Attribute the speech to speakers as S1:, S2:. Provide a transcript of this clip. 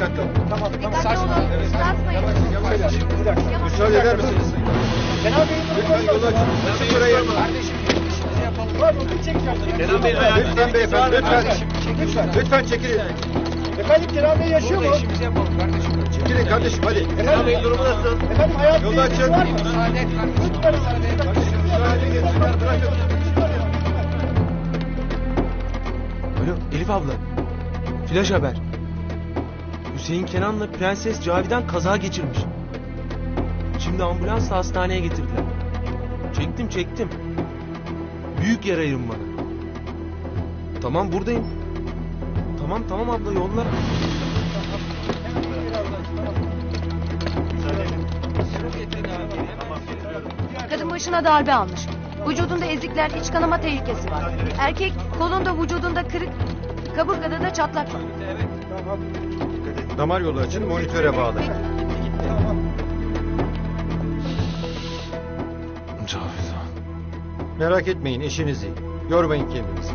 S1: dikkatli olun.
S2: Tamam tamam.
S3: Dikkatli olun. Sarsmayın.
S1: Yavaş.
S2: Bir dakika.
S3: Yavaş.
S1: Müsaade eder misiniz?
S2: Kenan Bey'in
S1: Lütfen yolu açın. Açın burayı.
S2: Kardeşim işimizi yapalım. Pardon bir çekeceğim.
S4: Kenan Bey.
S1: Lütfen beyefendi lütfen.
S2: Lütfen.
S1: Lütfen çekilin.
S2: Efendim Kenan Bey yaşıyor mu?
S4: işimizi yapalım kardeşim.
S1: Çekilin kardeşim hadi.
S4: Kenan Bey'in durumu nasıl?
S2: Efendim hayat
S1: Yolu açın.
S2: var mı?
S4: Müsaade et kardeşim.
S2: Lütfen müsaade edin.
S1: Müsaade getirsinler bırakın.
S5: Alo Elif abla. Flash haber. Hüseyin Kenan'la Prenses Cavidan kaza geçirmiş. Şimdi ambulansla hastaneye getirdiler. Çektim çektim. Büyük yarayım bana. Tamam buradayım. Tamam tamam abla yollar.
S3: Kadın başına darbe almış. Vücudunda ezikler, iç kanama tehlikesi var. Erkek kolunda vücudunda kırık, kaburgada da çatlak var.
S1: Damar yolu açın monitöre.
S5: Cavidan.
S1: Merak etmeyin işiniz iyi. Yormayın kendinizi.